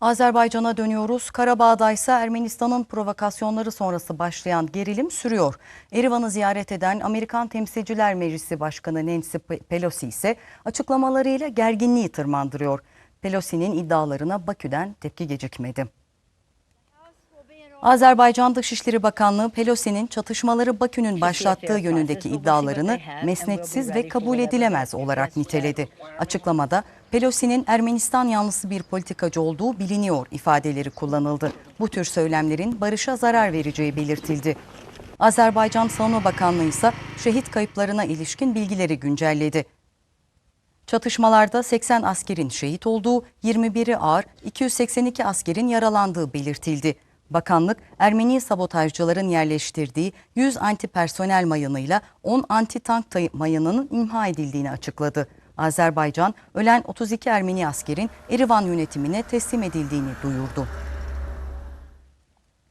Azerbaycan'a dönüyoruz. Karabağ'da ise Ermenistan'ın provokasyonları sonrası başlayan gerilim sürüyor. Erivan'ı ziyaret eden Amerikan Temsilciler Meclisi Başkanı Nancy Pelosi ise açıklamalarıyla gerginliği tırmandırıyor. Pelosi'nin iddialarına Bakü'den tepki gecikmedi. Azerbaycan Dışişleri Bakanlığı Pelosi'nin çatışmaları Bakü'nün başlattığı yönündeki iddialarını mesnetsiz ve kabul edilemez olarak niteledi. Açıklamada Pelosi'nin Ermenistan yanlısı bir politikacı olduğu biliniyor ifadeleri kullanıldı. Bu tür söylemlerin barışa zarar vereceği belirtildi. Azerbaycan Savunma Bakanlığı ise şehit kayıplarına ilişkin bilgileri güncelledi. Çatışmalarda 80 askerin şehit olduğu, 21'i ağır, 282 askerin yaralandığı belirtildi. Bakanlık, Ermeni sabotajcıların yerleştirdiği 100 antipersonel mayınıyla 10 anti-tank mayınının imha edildiğini açıkladı. Azerbaycan, ölen 32 Ermeni askerin Erivan yönetimine teslim edildiğini duyurdu.